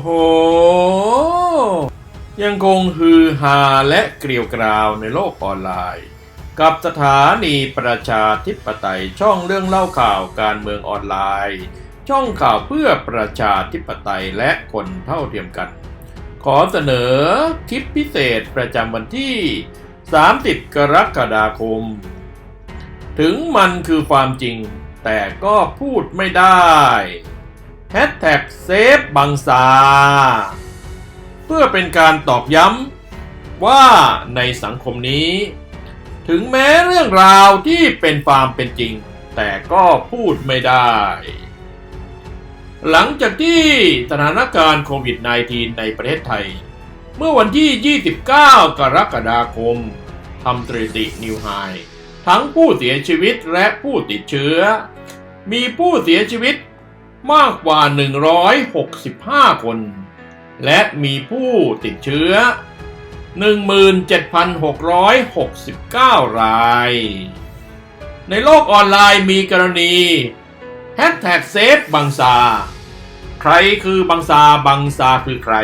โห ยังคงฮือฮาและเกลียวกราวในโลกออนไลน์ กับสถานีประชาธิปไตยช่องเรื่องเล่าข่าวการเมืองออนไลน์ ช่องข่าวเพื่อประชาธิปไตยและคนเท่าเทียมกัน ขอเสนอคลิปพิเศษประจำวันที่ 30 กรกฎาคม ถึงมันคือความจริงแต่ก็พูดไม่ได้ แฮชแท็กเซฟบังซา เพื่อเป็นการตอกย้ำว่าในสังคมนี้ ถึงแม้เรื่องราวที่เป็นความเป็นจริง แต่ก็พูดไม่ได้ หลังจากที่สถานการณ์โควิด -19 ในประเทศไทย เมื่อวันที่ 29 กรกฎาคมทำสถิตินิวไฮทั้งผู้เสียชีวิตและผู้ติดเชื้อ มีผู้เสียชีวิต มากกว่า 165 คน และมีผู้ติดเชื้อ 17,669 ราย ในโลกออนไลน์มีกรณีแฮชแท็กเซฟบังซา ใครคือบังซา บังซาคือใคร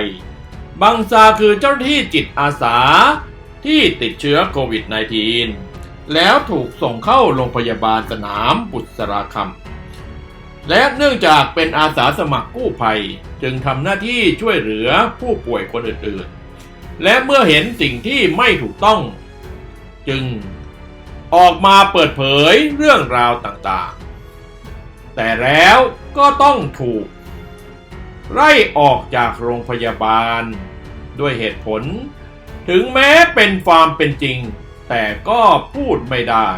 บังซาคือเจ้าหน้าที่จิตอาสาที่ติดเชื้อโควิด -19 แล้วถูกส่งเข้าโรงพยาบาลสนามบุษราคำ และเนื่องจากเป็นอาสาสมัครกู้ภัย จึงทำหน้าที่ช่วยเหลือผู้ป่วยคนอื่นๆ และเมื่อเห็นสิ่งที่ไม่ถูกต้อง จึงออกมาเปิดเผยเรื่องราวต่างๆ แต่แล้วก็ต้องถูก ไล่ออกจากโรงพยาบาล ด้วยเหตุผล ถึงแม้เป็นความเป็นจริง แต่ก็พูดไม่ได้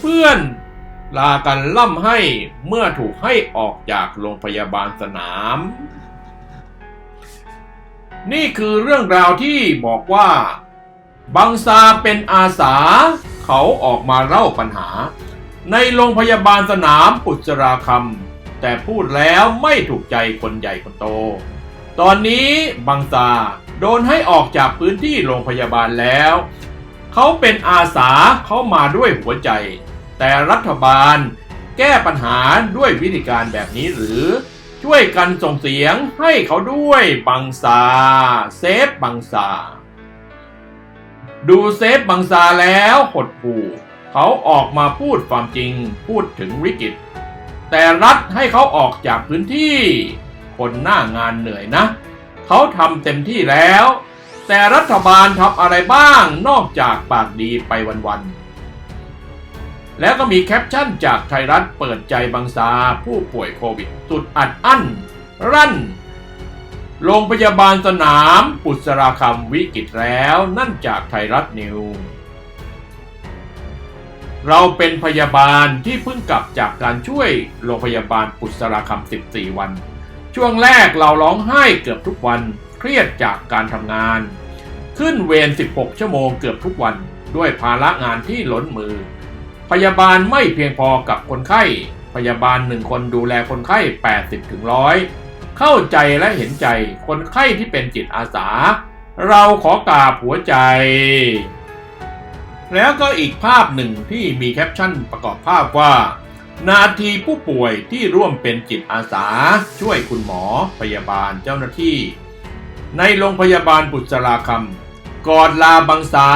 เพื่อนๆ ลากันล่ำให้เมื่อถูกให้ออกจากโรงพยาบาลสนาม นี่คือเรื่องราวที่บอกว่า บังซาเป็นอาสา เขาออกมาเล่าปัญหา ในโรงพยาบาลสนามปุจราคำแต่พูดแล้วไม่ถูกใจคนใหญ่คนโต ตอนนี้บังซาโดนให้ออกจากพื้นที่โรงพยาบาลแล้ว เขาเป็นอาสาเขามาด้วยหัวใจ แต่รัฐบาลแก้ปัญหาด้วยวิธีการแบบนี้หรือช่วยกันส่งเสียงให้เขาด้วยบังซาเซฟบังซาดูเซฟบังซาแล้วหดหู่เขาออกมาพูดความจริงพูดถึงวิกฤต แต่รัฐให้เขาออกจากพื้นที่ คนหน้างานเหนื่อยนะ เขาทำเต็มที่แล้ว แต่รัฐบาลทำอะไรบ้างนอกจากปากดีไปวันๆ แล้วก็มีแคปชั่นจากไทยรัฐเปิดใจบังซาผู้ป่วยโควิด สุดอัดอั้น รั่น โรงพยาบาลสนามปุษราคำวิกฤตแล้วนั่นจากไทยรัฐนิว เราเป็นพยาบาลที่เพิ่งกลับจากการช่วยโรงพยาบาลปุษราคำ14 วัน ช่วงแรกเราร้องไห้เกือบทุกวันเครียดจากการทำงาน ขึ้นเวร16 ชั่วโมงเกือบทุกวันด้วยภาระงานที่ล้นมือ พยาบาลไม่เพียงพอกับคนไข้ พยาบาลหนึ่งคนดูแลคนไข้ 80ถึงร้อยเข้าใจและเห็นใจคนไข้ที่เป็นจิตอาสา เราขอกราบหัวใจ แล้วก็อีกภาพหนึ่งที่มีแคปชั่นประกอบภาพว่า นาทีผู้ป่วยที่ร่วมเป็นจิตอาสา ช่วยคุณหมอพยาบาลเจ้าหน้าที่ ในโรงพยาบาลบุษราคำกอดลาบังซา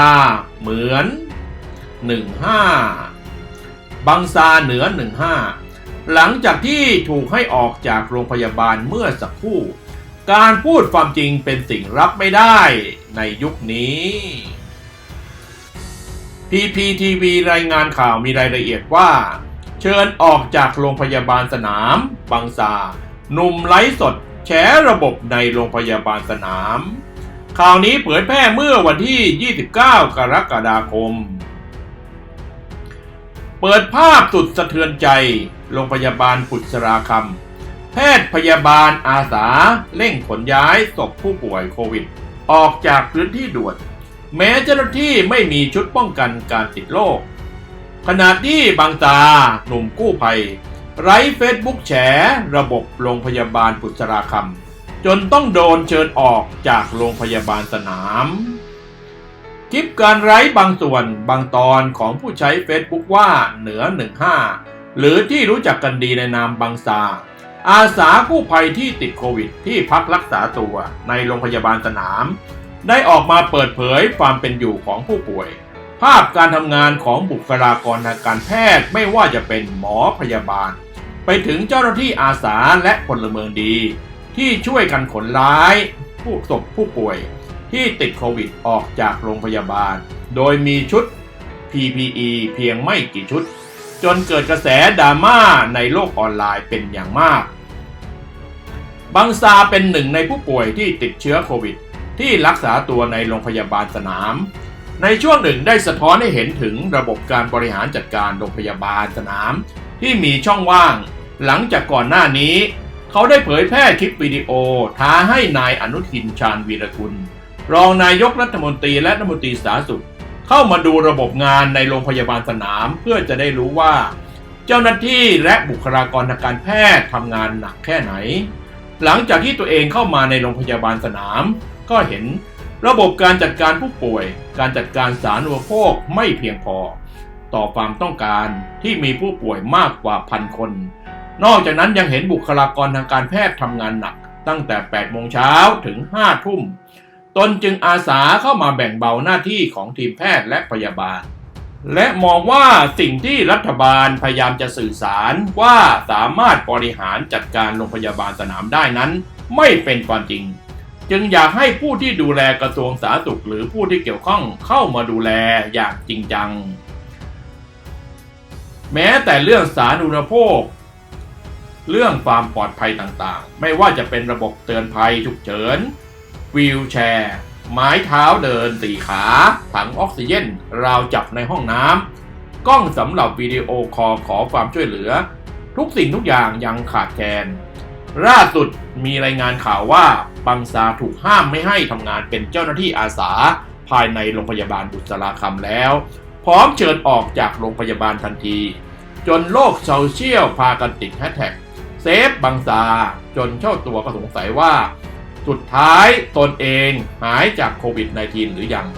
เหมือน 15 บังซาเหนือ 15 หลังจากที่ถูกให้ออกจากโรงพยาบาลเมื่อสักครู่ การพูดความจริงเป็นสิ่งรับไม่ได้ในยุคนี้ PPTV รายงานข่าวมีรายละเอียดว่า เชิญออกจากโรงพยาบาลสนาม บางซาหนุ่มไลฟ์สดแฉระบบในโรงพยาบาลสนาม ข่าวนี้เผยแพร่เมื่อวันที่ 29 กรกฎาคม เปิดภาพสุดสะเทือนใจ โรงพยาบาลปุษราคำ แพทย์พยาบาลอาสาเร่งขนย้ายศพผู้ป่วยโควิด ออกจากพื้นที่ด่วน แม้เจ้าหน้าที่ไม่มีชุดป้องกันการติดโรค ขณะที่บางตาหนุ่มกู้ภัย ไร้เฟซบุ๊กแฉระบบโรงพยาบาลปุษราคำ จนต้องโดนเชิญออกจากโรงพยาบาลสนาม คลิปการไร้บางส่วนบางตอนของผู้ใช้เฟซบุ๊กว่าเหนือ 15 หรือที่รู้จักกันดีในนามบางซา อาสากู้ภัยที่ติดโควิดที่พักรักษาตัวในโรงพยาบาลสนาม ได้ออกมาเปิดเผยความเป็นอยู่ของผู้ป่วย ภาพการทำงานของบุคลากรทางการแพทย์ไม่ว่าจะเป็นหมอพยาบาล ไปถึงเจ้าหน้าที่อาสาและพลเมืองดี ที่ช่วยกันขนร้าย ผู้ศพผู้ป่วย ที่ติดโควิดออกจากโรงพยาบาล โดยมีชุด PPE เพียงไม่กี่ชุด จนเกิดกระแสดราม่าในโลกออนไลน์เป็นอย่างมาก บังซาเป็นหนึ่งในผู้ป่วยที่ติดเชื้อโควิด ที่รักษาตัวในโรงพยาบาลสนาม ในช่วงหนึ่งได้สะท้อนให้เห็นถึงระบบการบริหารจัดการโรงพยาบาลสนาม ที่มีช่องว่าง หลังจากก่อนหน้านี้ เขาได้เผยแพร่คลิปวิดีโอท้าให้นายอนุทินชาญวีรกุล รองนายกรัฐมนตรีและรัฐมนตรีสาธารณสุข เข้ามาดูระบบงานในโรงพยาบาลสนามเพื่อจะได้รู้ว่า เจ้าหน้าที่และบุคลากรทางการแพทย์ทำงานหนักแค่ไหน หลังจากที่ตัวเองเข้ามาในโรงพยาบาลสนาม ก็เห็นระบบการจัดการผู้ป่วย การจัดการสาธารณูปโภคไม่เพียงพอ ต่อความต้องการที่มีผู้ป่วยมากกว่าพันคน นอกจากนั้นยังเห็นบุคลากรทางการแพทย์ทำงานหนัก ตั้งแต่ 8 โมงเช้าถึง 5 ทุ่ม ตนจึงอาสาเข้ามาแบ่งเบาหน้าที่ของทีมแพทย์และพยาบาล และมองว่าสิ่งที่รัฐบาลพยายามจะสื่อสารว่าสามารถบริหารจัดการโรงพยาบาลสนามได้นั้น ไม่เป็นความจริง จึงอยากให้ผู้ที่ดูแลกระทรวงสาธารณสุขหรือผู้ที่เกี่ยวข้องเข้ามาดูแลอย่างจริงจัง แม้แต่เรื่องสาธารณูปโภคเรื่องความปลอดภัยต่างๆ ไม่ว่าจะเป็นระบบเตือนภัยฉุกเฉิน วีลแชร์ ไม้เท้าเดินสี่ขา ถังออกซิเจนราวจับในห้องน้ำกล้องสำหรับวิดีโอคอลขอความช่วยเหลือ ทุกสิ่งทุกอย่างยังขาดแคลนล่าสุดมีรายงานข่าวว่าบังซาถูกห้ามไม่ให้ทำงานเป็นเจ้าหน้าที่อาสา ภายในโรงพยาบาลบุษราคำแล้ว พร้อมเชิญออกจากโรงพยาบาลทันที จนโลกโซเชียลพากันติดแฮชแท็กเซฟบังซา จนเจ้าตัวก็สงสัยว่า สุดท้ายตนเองหายจากโควิด -19 หรือยัง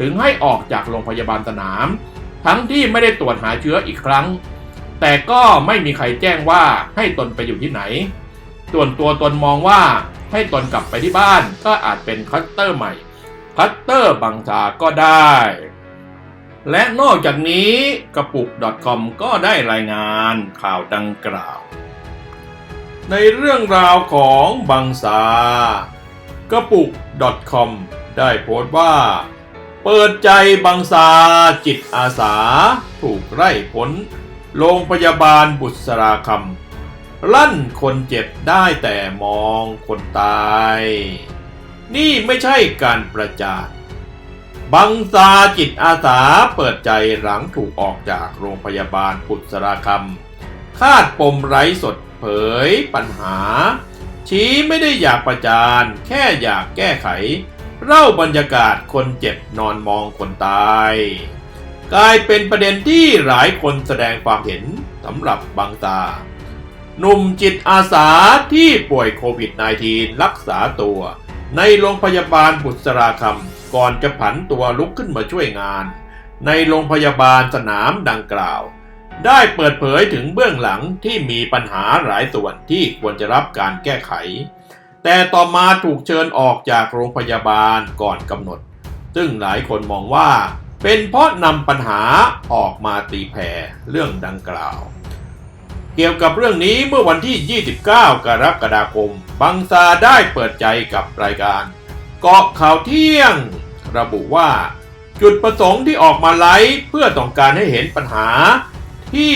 ถึงให้ออกจากโรงพยาบาลสนาม ทั้งที่ไม่ได้ตรวจหาเชื้ออีกครั้ง แต่ก็ไม่มีใครแจ้งว่าให้ตนไปอยู่ที่ไหน ส่วนตัวตนมองว่าให้ตนกลับไปที่บ้านก็อาจเป็นคัสเตอร์ใหม่ คัสเตอร์บังซาก็ได้ และนอกจากนี้กระปุก .com ก็ได้รายงานข่าวดังกล่าว ในเรื่องราวของบังซา กระปุก .com ได้โพสต์ว่า เปิดใจบังซาจิตอาสา ถูกไล่พ้นโรงพยาบาลบุษราคำลั่นคนเจ็บได้แต่มองคนตาย นี่ไม่ใช่การประจานบังซาจิตอาสาเปิดใจหลังถูกออกจากโรงพยาบาลบุษราคำคาดปมไร้สดเผยปัญหา ชี้ไม่ได้อยากประจาน แค่อยากแก้ไข เล่าบรรยากาศคนเจ็บนอนมองคนตาย กลายเป็นประเด็นที่หลายคนแสดงความเห็นสำหรับบางตา หนุ่มจิตอาสาที่ป่วยโควิด -19 รักษาตัว ในโรงพยาบาลบุษราคำก่อนจะผันตัวลุกขึ้นมาช่วยงาน ในโรงพยาบาลสนามดังกล่าว ได้เปิดเผยถึงเบื้องหลังที่มีปัญหาหลายส่วนที่ควรจะรับการแก้ไข แต่ต่อมาถูกเชิญออกจากโรงพยาบาลก่อนกำหนด ซึ่งหลายคนมองว่า เป็นเพราะนำปัญหาออกมาตีแผ่เรื่องดังกล่าว เกี่ยวกับเรื่องนี้เมื่อวันที่ 29 กรกฎาคม บังซาได้เปิดใจกับรายการ เกาะข่าวเที่ยง ระบุว่า จุดประสงค์ที่ออกมาไลฟ์เพื่อต้องการให้เห็นปัญหา ที่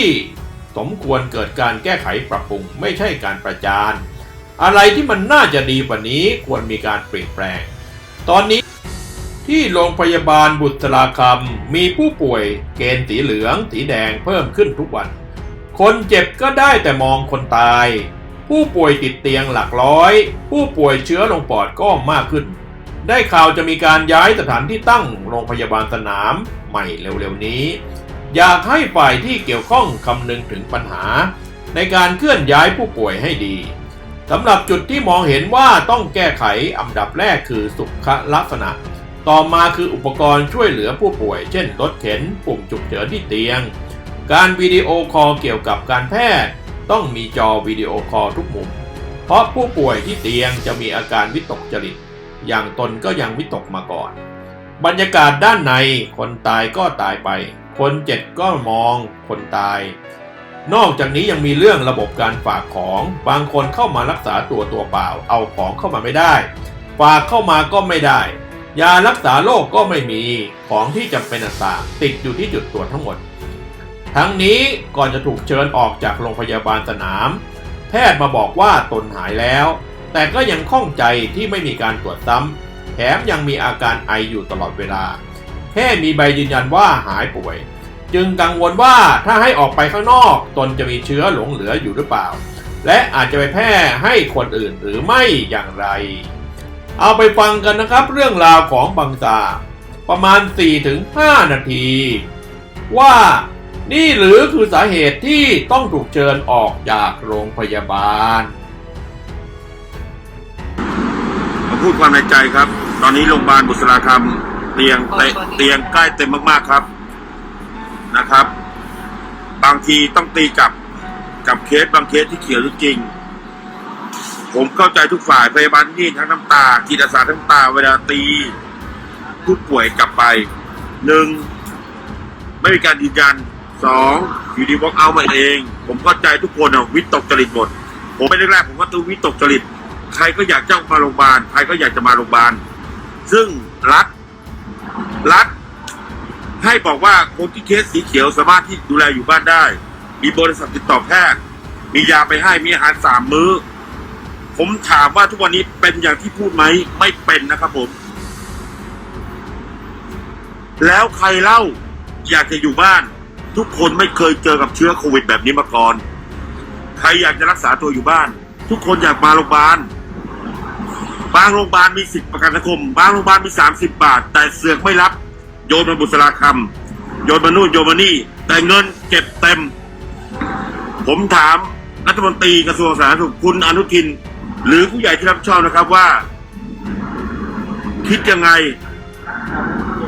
สมควรเกิดการแก้ไขปรับปรุงไม่ใช่การประจาน อะไรที่มันน่าจะดีกว่านี้ควรมีการเปลี่ยนแปลง ตอนนี้ที่โรงพยาบาลบุตราคำมีผู้ป่วยเกณฑ์สีเหลือง สีแดงเพิ่มขึ้นทุกวัน คนเจ็บก็ได้แต่มองคนตาย ผู้ป่วยติดเตียงหลักร้อย ผู้ป่วยเชื้อลงปอดก็มากขึ้น ได้ข่าวจะมีการย้ายสถานที่ตั้งโรงพยาบาลสนามใหม่เร็วๆนี้ อยากให้ฝ่ายที่เกี่ยวข้องคำนึงถึงปัญหา ในการเคลื่อนย้ายผู้ป่วยให้ดีสำหรับจุดที่มองเห็นว่าต้องแก้ไขอันดับแรกคือสุขลักษณะ ต่อมาคืออุปกรณ์ช่วยเหลือผู้ป่วย เช่นรถเข็นปุ่มฉุกเฉินที่เตียง การวิดีโอคอลเกี่ยวกับการแพทย์ ต้องมีจอวิดีโอคอลทุกมุม เพราะผู้ป่วยที่เตียงจะมีอาการวิตกจริต อย่างตนก็ยังวิตกมาก่อน บรรยากาศด้านในคนตายก็ตายไป คนเจ็บก็มองคนตาย นอกจากนี้ยังมีเรื่องระบบการฝากของ บางคนเข้ามารักษาตัวตัวเปล่า เอาของเข้ามาไม่ได้ ฝากเข้ามาก็ไม่ได้ ยารักษาโรคก็ไม่มี ของที่จำเป็นต่างๆติดอยู่ที่จุดตรวจทั้งหมด ทั้งนี้ก่อนจะถูกเชิญออกจากโรงพยาบาลสนาม แพทย์มาบอกว่าตนหายแล้ว แต่ก็ยังข้องใจที่ไม่มีการตรวจซ้ำแถมยังมีอาการไออยู่ตลอดเวลา แค่มีใบยืนยันว่าหายป่วย จึงกังวลว่าถ้าให้ออกไปข้างนอกตนจะมีเชื้อหลงเหลืออยู่หรือเปล่า และอาจจะไปแพร่ให้คนอื่นหรือไม่อย่างไร เอาไปฟังกันนะครับเรื่องราวของบังซาประมาณ 4-5 นาที ว่านี่หรือคือสาเหตุที่ต้องถูกเชิญออกจากโรงพยาบาลมาพูดความในใจครับ ตอนนี้โรงพยาบาลบุษราคำ เตียงเตเตียงใกล้เต็มมากๆครับนะครับ บางทีต้องตีกลับกับเคสบางเคสที่เขียวจริงๆผมเข้าใจทุกฝ่ายพยาบาลที่นี่ทั้งน้ำตาจิตอาสาทั้งน้ำตาเวลาตีผู้ป่วยกลับไปหนึ่งไม่มีการยืนยันสองอยู่ดีวอล์กเอามาเอง ผมเข้าใจทุกคนอะวิตกจริตหมด ผมไม่ได้แรกผมก็ตัววิตกจริต ใครก็อยากจะมาโรงพยาบาลใครก็อยากจะมาโรงพยาบาลซึ่งรัฐ รัฐให้บอกว่าคนที่เคสสีเขียวสามารถที่ดูแลอยู่บ้านได้ มีบริษัทติดต่อแพทย์ มียาไปให้มีอาหารสามมื้อ ผมถามว่าทุกวันนี้เป็นอย่างที่พูดไหมไม่เป็นนะครับผม แล้วใครเล่าอยากจะอยู่บ้าน ทุกคนไม่เคยเจอกับเชื้อโควิดแบบนี้มาก่อน ใครอยากจะรักษาตัวอยู่บ้าน ทุกคนอยากมาโรงพยาบาล บางโรงพยาบาลมีสิทธิประกันสังคม บางโรงพยาบาลมีสามสิบบาท แต่เสือกไม่รับ โยนมาบุษราคำโยนมานู่นโยนมานี่ แต่เงินเก็บเต็ม ผมถามรัฐมนตรีกระทรวงสาธารณสุขคุณอนุทิน หรือผู้ใหญ่ที่รับชอบนะครับว่า คิดยังไง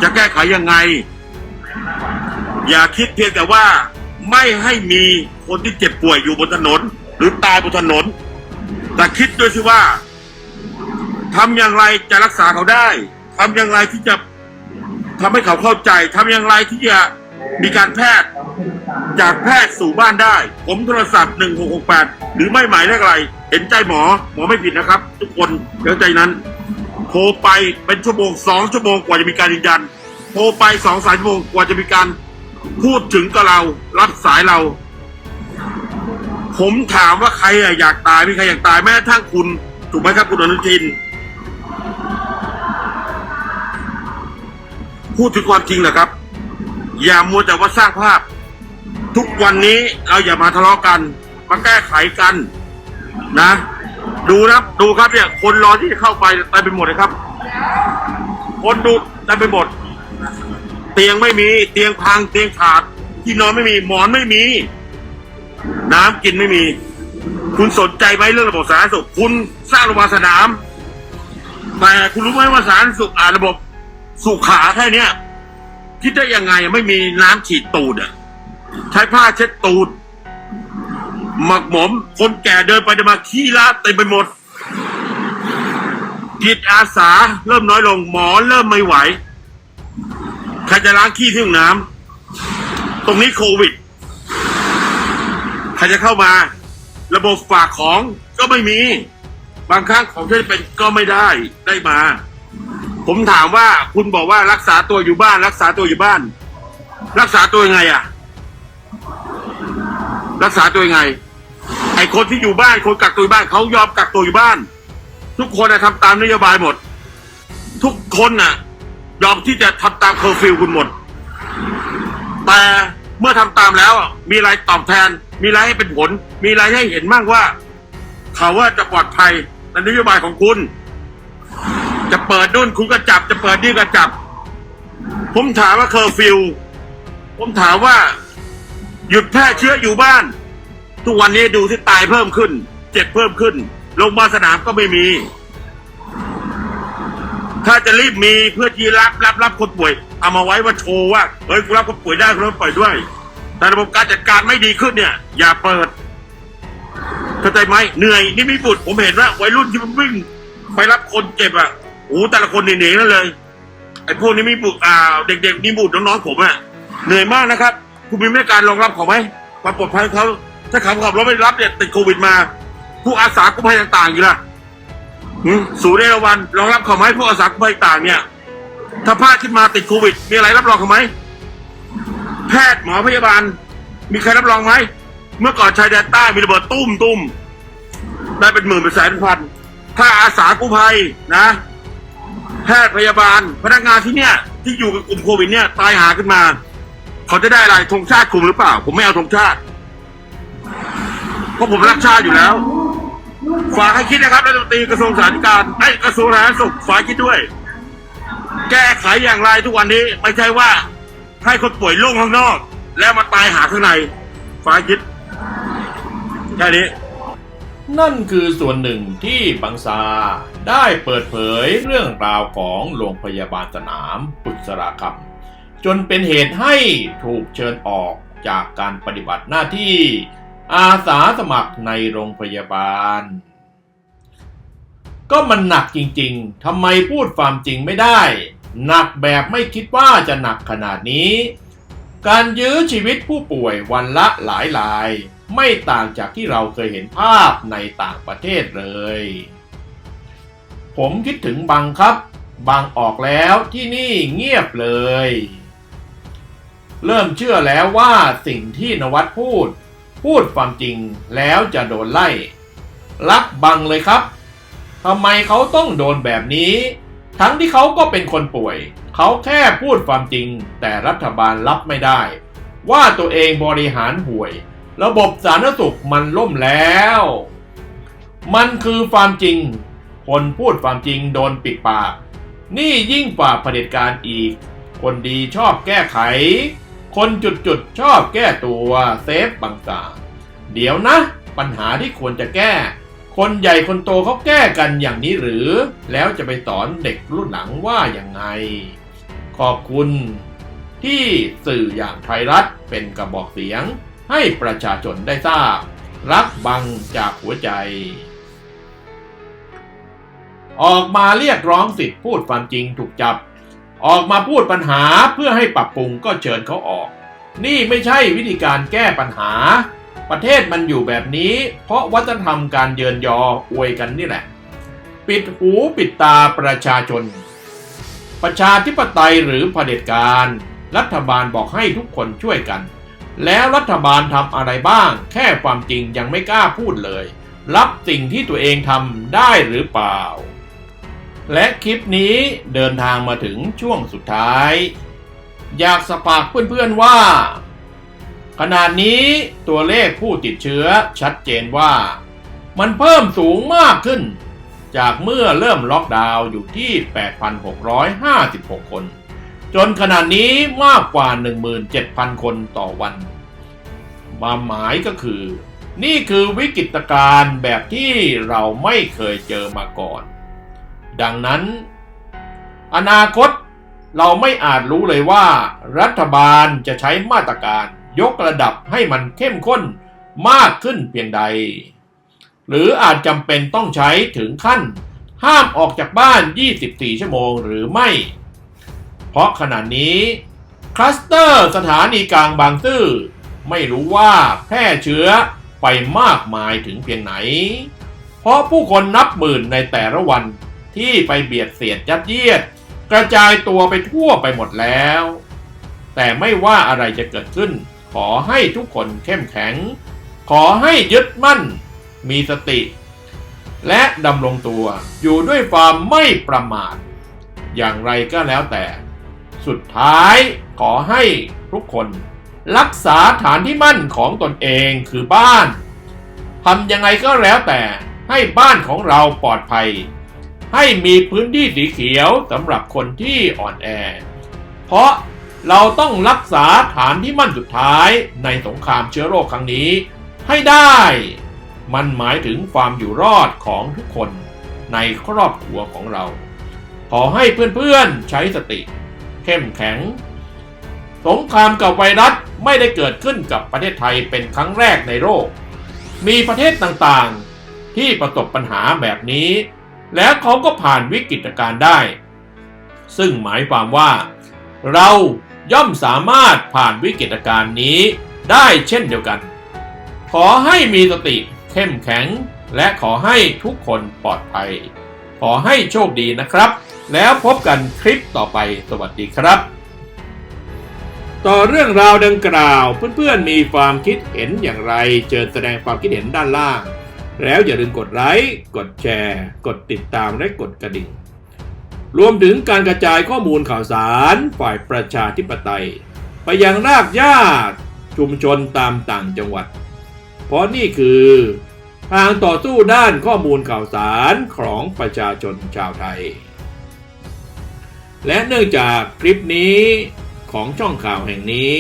จะแก้ไขยังไง อย่าคิดเพียงแต่ว่าไม่ให้มีคนที่เจ็บป่วยอยู่บนถนน หรือตายบนถนน แต่คิดด้วยสิว่า ทำอย่างไรจะรักษาเขาได้ทำอย่างไรที่จะทำให้เขาเข้าใจทำอย่างไรที่จะมีการแพทย์จากแพทย์สู่บ้านได้ ผมโทรศัพท์ 1668 หรือไม่หมายเลขอะไร เห็นใจหมอ หมอไม่ผิดนะครับ ทุกคนเข้าใจนั้น โทรไปเป็นชั่วโมงสองชั่วโมงกว่าจะมีการยืนยัน โทรไปสองสามชั่วโมงกว่าจะมีการพูดถึงกับเรารับสายเรา ผมถามว่าใครอยากตายม่ใครอยากตายแม้ทั่งคุณ ถูกไหมครับคุณอนุทิน พูดถึงความจริงเหรอครับ อย่ามัวแต่ว่าสร้างภาพ ทุกวันนี้เราอย่ามาทะเลาะกัน มาแก้ไขกันนะ ดูนะดูครับเนี่ย คนรอที่จะเข้าไปเต็มไปหมดเลยครับ คนดูเต็มไปหมด เตียงไม่มีเตียงพังเตียงขาด ที่นอนไม่มีหมอนไม่มี น้ำกินไม่มี คุณสนใจไหมเรื่องระบบสาธารณสุขคุณสร้างโรงพยาบาลสนามแต่คุณรู้ไหมว่าสาธารณสุขอ่าระบบ สุขาแค่เนี้ยคิดได้ยังไงไม่มีน้ำฉีดตูดอะ ใช้ผ้าเช็ดตูด หมักหมม คนแก่เดินไปเดินมาขี้ลาดเต็มไปหมดจิตอาสาเริ่มน้อยลงหมอเริ่มไม่ไหวใครจะล้างขี้ที่ห้องน้ำตรงนี้โควิดใครจะเข้ามา ระบบฝากของก็ไม่มี บางครั้งของที่เป็นก็ไม่ได้ได้มา ผมถามว่าคุณบอกว่ารักษาตัวอยู่บ้าน รักษาตัวอยู่บ้าน รักษาตัวยังไงอะรักษาตัวยังไง ไอคนที่อยู่บ้านคนกักตัวบ้านเขายอมกักตัวอยู่บ้าน ทุกคนนะทำตามนโยบายหมด ทุกคนน่ะ ยอมที่จะทำตามเคอร์ฟิวคุณหมด แต่เมื่อทำตามแล้วมีอะไรตอบแทน มีอะไรให้เป็นผล มีอะไรให้เห็นบ้างว่า เขาว่าจะปลอดภัยในนโยบายของคุณ จะเปิดนู่นคุณก็จับ จะเปิดนี่ก็จับ ผมถามว่าเคอร์ฟิว ผมถามว่า หยุดแพร่เชื้ออยู่บ้าน ทุกวันนี้ดูที่ตายเพิ่มขึ้น เจ็บเพิ่มขึ้นโรงพยาบาลสนามก็ไม่มี ถ้าจะรีบมีเพื่อที่รับรับรับคนป่วย เอามาไว้ว่าโชว์ว่าเฮ้ยกูรับคนป่วยได้กูรับป่วยด้วย แต่ระบบการจัดการไม่ดีขึ้นเนี่ย อย่าเปิดเข้าใจไหมเหนื่อยนี่มีบุตรผมเห็นว่าวัยรุ่นที่มันวิ่งไปรับคนเจ็บอะ โอ้แต่ละคนเหนื่อยๆนั่นเลย ไอ้พวกนี้มีบุตรอ่า เด็กๆนี่บุตรน้องๆผมอะเหนื่อยมากนะครับ คุณมีมาตรการรองรับเขาไหมความปลอดภัยเขา ถ้าเขาขับรถไม่รับเนี่ยติดโควิดมา ผู้อาสากู้ภัยต่างๆอยู่ล่ะหืมศูนย์เอราวันรองรับเขาไหมผู้อาสากู้ภัยต่างเนี่ย ถ้าพลาดขึ้นมาติดโควิด มีอะไรรับรองเขาไหมแพทย์หมอพยาบาล มีใครรับรองไหมเมื่อก่อนชายแดนใต้มีระเบิดตุ้มตุ้มได้เป็นหมื่นเป็นแสนพัน ถ้าอาสากู้ภัยนะ แพทย์พยาบาล พนักงานที่เนี่ยที่อยู่กับกลุ่มโควิดเนี่ยตายหาขึ้นมา เขาจะได้อะไรธงชาติคุมหรือเปล่า ผมไม่เอาธงชาติ เพราะผมรักชาติอยู่แล้ว ฝากให้คิดนะครับรัฐมนตรีกระทรวงสาธารณการไอ้กระทรวงสาธารณสุขฝากคิดด้วย แก้ไขอย่างไรทุกวันนี้ ไม่ใช่ว่า ให้คนป่วยโล่งข้างนอก แล้วมาตายหาข้างในฝากคิดแค่นี้ นั่นคือส่วนหนึ่งที่บังซาได้เปิดเผยเรื่องราวของโรงพยาบาลสนามปุษราคำจนเป็นเหตุให้ถูกเชิญออกจากการปฏิบัติหน้าที่อาสาสมัครในโรงพยาบาล ก็มันหนักจริงๆ ทำไมพูดความจริงไม่ได้ หนักแบบไม่คิดว่าจะหนักขนาดนี้ การยื้อชีวิตผู้ป่วยวันละหลายราย ไม่ต่างจากที่เราเคยเห็นภาพในต่างประเทศเลย ผมคิดถึงบางครับบางออกแล้วที่นี่เงียบเลย เริ่มเชื่อแล้วว่าสิ่งที่นวัดพูด พูดความจริงแล้วจะโดนไล่ รักบังเลยครับทำไมเขาต้องโดนแบบนี้ ทั้งที่เขาก็เป็นคนป่วย เขาแค่พูดความจริง แต่รัฐบาลรับไม่ได้ ว่าตัวเองบริหารห่วย ระบบสาธารณสุขมันล่มแล้ว มันคือความจริง คนพูดความจริงโดนปิดปาก นี่ยิ่งกว่าเผด็จการอีก คนดีชอบแก้ไข คนจุดๆชอบแก้ตัวเซฟบางตาเดี๋ยวนะ ปัญหาที่ควรจะแก้ คนใหญ่คนโตเขาแก้กันอย่างนี้หรือ แล้วจะไปสอนเด็กรุ่นหลังว่าอย่างไง ขอบคุณที่สื่ออย่างไทยรัฐเป็นกระบอกเสียง ให้ประชาชนได้ทราบ รักบังจากหัวใจ ออกมาเรียกร้องสิทธิพูดความจริงถูกจับ ออกมาพูดปัญหาเพื่อให้ปรับปรุงก็เชิญเขาออก นี่ไม่ใช่วิธีการแก้ปัญหา ประเทศมันอยู่แบบนี้ เพราะวัฒนธรรมการเยินยออวยกันนี่แหละ ปิดหูปิดตาประชาชน ประชาธิปไตยหรือเผด็จการ รัฐบาลบอกให้ทุกคนช่วยกัน แล้วรัฐบาลทำอะไรบ้าง แค่ความจริงยังไม่กล้าพูดเลย รับสิ่งที่ตัวเองทำได้หรือเปล่า และคลิปนี้เดินทางมาถึงช่วงสุดท้าย อยากสปากเพื่อนๆว่าขนาดนี้ตัวเลขผู้ติดเชื้อชัดเจนว่า มันเพิ่มสูงมากขึ้น จากเมื่อเริ่มล็อกดาวน์อยู่ที่ 8,656 คน จนขณะนี้มากกว่า 17,000 คนต่อวัน ความหมายก็คือ นี่คือวิกฤตการณ์แบบที่เราไม่เคยเจอมาก่อน ดังนั้น อนาคตเราไม่อาจรู้เลยว่า รัฐบาลจะใช้มาตรการยกระดับให้มันเข้มข้นมากขึ้นเพียงใด หรืออาจจำเป็นต้องใช้ถึงขั้น ห้ามออกจากบ้าน 24 ชั่วโมงหรือไม่ เพราะขณะนี้คลัสเตอร์สถานีกลางบางซื่อไม่รู้ว่าแพร่เชื้อไปมากมายถึงเพียงไหน เพราะผู้คนนับหมื่นในแต่ละวันที่ไปเบียดเสียดยัดเยียด กระจายตัวไปทั่วไปหมดแล้ว แต่ไม่ว่าอะไรจะเกิดขึ้น ขอให้ทุกคนเข้มแข็ง ขอให้ยึดมั่น มีสติ และดำรงตัวอยู่ด้วยความไม่ประมาทอย่างไรก็แล้วแต่ สุดท้ายขอให้ทุกคนรักษาฐานที่มั่นของตนเองคือบ้านทำยังไงก็แล้วแต่ให้บ้านของเราปลอดภัย ให้มีพื้นที่สีเขียวสำหรับคนที่อ่อนแอ เพราะเราต้องรักษาฐานที่มั่นสุดท้ายในสงครามเชื้อโรคครั้งนี้ ให้ได้ มันหมายถึงความอยู่รอดของทุกคนในครอบครัวของเรา ขอให้เพื่อนๆใช้สติ เข้มแข็ง สงครามกับไวรัสไม่ได้เกิดขึ้นกับประเทศไทยเป็นครั้งแรกในโลก มีประเทศต่างๆ ที่ประสบปัญหาแบบนี้ แล้วเขาก็ผ่านวิกฤตการณ์ได้ ซึ่งหมายความว่า เราย่อมสามารถผ่านวิกฤตการณ์นี้ได้เช่นเดียวกัน ขอให้มีสติเข้มแข็ง และขอให้ทุกคนปลอดภัย ขอให้โชคดีนะครับ แล้วพบกันคลิปต่อไปสวัสดีครับ ต่อเรื่องราวดังกล่าวเพื่อนๆมีความคิดเห็นอย่างไร เชิญแสดงความคิดเห็นด้านล่าง แล้วอย่าลืมกดไลค์กดแชร์ กดติดตามและกดกระดิ่ง รวมถึงการกระจายข้อมูลข่าวสารฝ่ายประชาธิปไตย ไปยังรากหญ้าชุมชนตามต่างจังหวัด เพราะนี่คือทางต่อสู้ด้านข้อมูลข่าวสารของประชาชนชาวไทย และเนื่องจากคลิปนี้ของช่องข่าวแห่งนี้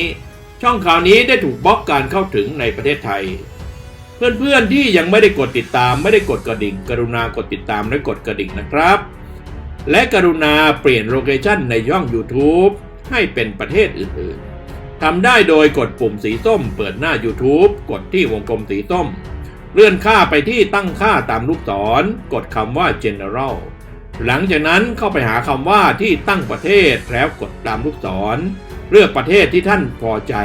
ช่องข่าวนี้ได้ถูกบล็อกการเข้าถึงในประเทศไทย เพื่อนๆที่ยังไม่ได้กดติดตามไม่ได้กดกระดิ่ง กรุณากดติดตามและกดกระดิ่งนะครับ และกรุณาเปลี่ยนโลเคชั่นในช่อง YouTube ให้เป็นประเทศอื่นๆทำได้โดยกดปุ่มสีส้ม เปิดหน้า YouTube กดที่วงกลมสีส้ม เลื่อนค่าไปที่ตั้งค่าตามลูกศร กดคำว่า General หลังจากนั้นเข้าไปหาคำว่าที่ตั้งประเทศแล้วกดตามลูกศร เลือกประเทศที่ท่านพอใจ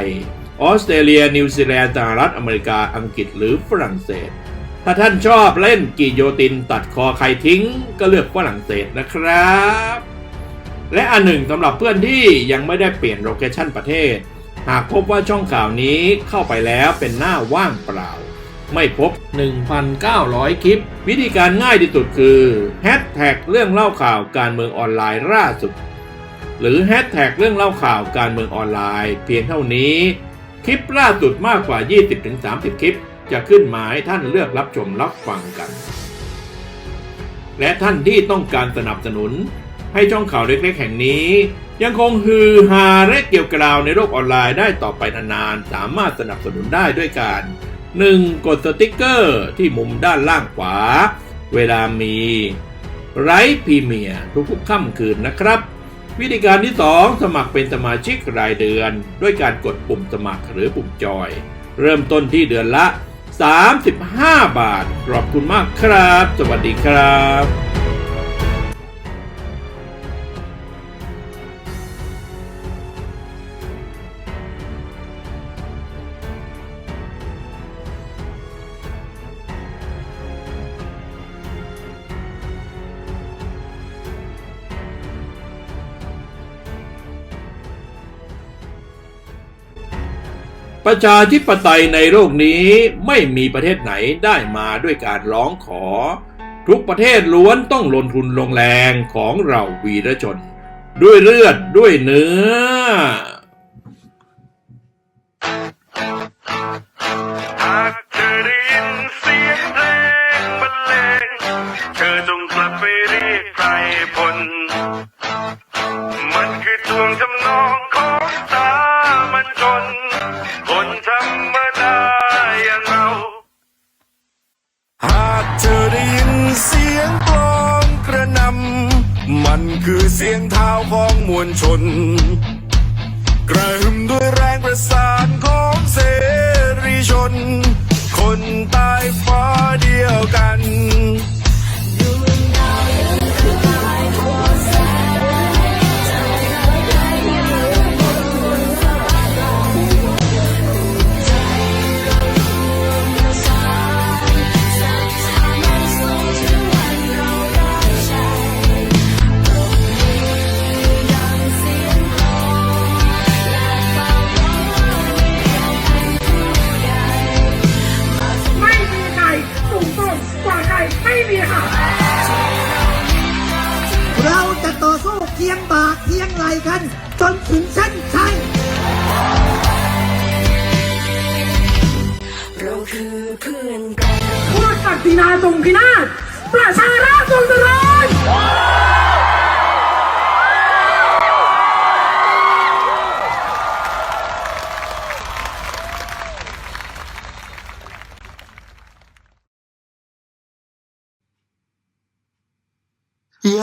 ออสเตรเลีย นิวซีแลนด์สหรัฐอเมริกาอังกฤษหรือฝรั่งเศส ถ้าท่านชอบเล่นกีโยตินตัดคอใครทิ้ง ก็เลือกฝรั่งเศสนะครับ และอันหนึ่งสำหรับเพื่อนที่ยังไม่ได้เปลี่ยนโลเคชันประเทศ หากพบว่าช่องข่าวนี้เข้าไปแล้วเป็นหน้าว่างเปล่า ไม่พบ 1,900 คลิป วิธีการง่ายที่สุดคือแฮชแท็กเรื่องเล่าข่าวการเมืองออนไลน์ล่าสุด หรือแฮชแท็กเรื่องเล่าข่าวการเมืองออนไลน์ เพียงเท่านี้ คลิปล่าสุดมากกว่า 20-30 คลิป จะขึ้นหมาให้ท่านเลือกรับชมรับฟังกัน และท่านที่ต้องการสนับสนุน ให้ช่องข่าวเล็กๆ แห่งนี้ยังคงฮือฮาและเกี่ยวกราวในโลกออนไลน์ได้ต่อไปนานๆ สามารถสนับสนุนได้ด้วยการ 1. กดสติกเกอร์ที่มุมด้านล่างขวา เวลามีไร้พรีเมียทุกๆค่ำคืนนะครับ วิธีการที่ 2 สมัครเป็นสมาชิกรายเดือน ด้วยการกดปุ่มสมัครหรือปุ่มจอย เริ่มต้นที่เดือนละ 35 บาท ขอบคุณมากครับ สวัสดีครับ ประชาธิปไตยในโลกนี้ไม่มีประเทศไหนได้มาด้วยการร้องขอ ทุกประเทศล้วนต้องลงทุนลงแรงของเราวีรชน ด้วยเลือดด้วยเนื้อ หากเธอได้ยินเสียงเพลงบรรเลงเธอจงกลับไปเรียกไพรพล วลชน กระหึ่มด้วยแรงประสานของเสรีชน คนใตายฟ้าเดียวกัน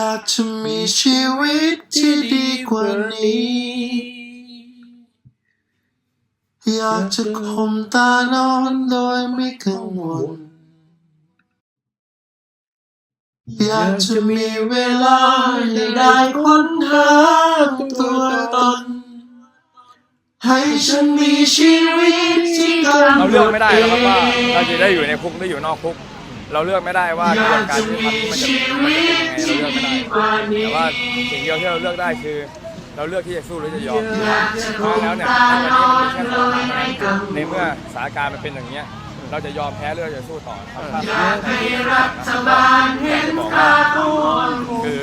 ากจะมีชีวิตที่ดีกว่านี้ออยากจะข่มตานอนโดยไม่กังวล อยากจะมีเวลาให้ได้ค้นหาตัวตน ให้ฉันมีชีวิตที่กำหนดเราเลือกไม่ได้นะครับว่าเราจะได้อยู่ในคุกหรืออยู่นอกคุก เราเลือกไม่ได้ว่ากระบวนการที่ทำนี้มันจะมันจะเป็นยังไงเราเลือกไม่ได้แต่ว่าสิ่งเดียวที่เราเลือกได้คือ เราเลือกที่จะสู้หรือจะยอมเพราะฉะนั้นแล้วเนี่ยวันนี้มันมีแค่สองทางเท่านั้นในเมื่อสถานการณ์มันเป็นอย่างเนี้ยเราจะยอมแพ้หรือเราจะสู้ต่อครับถ้ารัฐบาลเห็นค่าคือ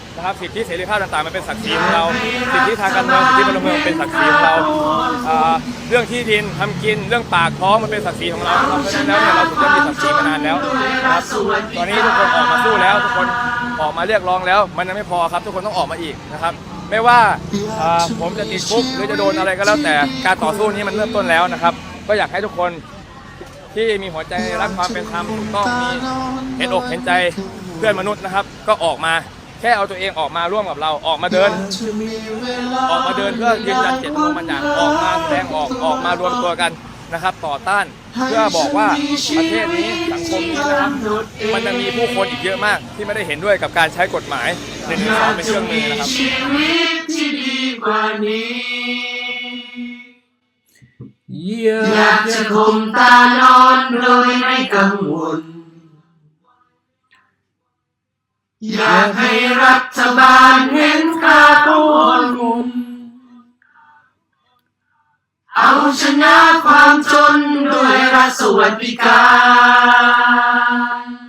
นะครับสิทธิเสรีภาพต่างๆมันเป็นศักดิ์ศรีของเราสิทธิทางการเมืองสิทธิพลเมืองเป็นศักดิ์ศรีของเราเรื่องที่ดินทำกินเรื่องปากท้องมันเป็นศักดิ์ศรีของเราเพราะฉะนั้นแล้วเนี่ยเราถึงจะมีศักดิ์ศรีมานานแล้วนะครับตอนนี้ทุกคนออกมาสู้แล้วทุกคนออกมาเรียกร้องแล้ว มันยังไม่พอครับ ทุกคนต้องออกมาอีกนะครับไม่ว่าผมจะติดคุกหรือจะโดนอะไรก็แล้วแต่การต่อสู้นี้มันเริ่มต้นแล้วนะครับ ก็อยากให้ทุกคนที่มีหัวใจรักความเป็นธรรมกต้องมีเห็นอกเห็นใจเพื่อนมนุษย์นะครับ ก็ออกมา แค่เอาตัวเองออกมาร่วมกับเราออกมาเดิน ออกมาเดินเพื่อยืนยันเจตจำนงบางอย่างออกมาแสดงออกออกมารวมตัวกันนะครับ ต่อต้านเพื่อบอกว่าประเทศนี้สังคมนี้นะครับมันจะมีผู้คนอีกเยอะมาก ที่ไม่ได้เห็นด้วยกับการใช้กฎหมายหนึ่งสองเป็นเครื่องมือนะครับอยากจะข่มตานอนโดยไม่กังวล อยากให้รัฐบาลเห็นค่าของคนเอาชนะความจนด้วยรัฐสวัสดิการ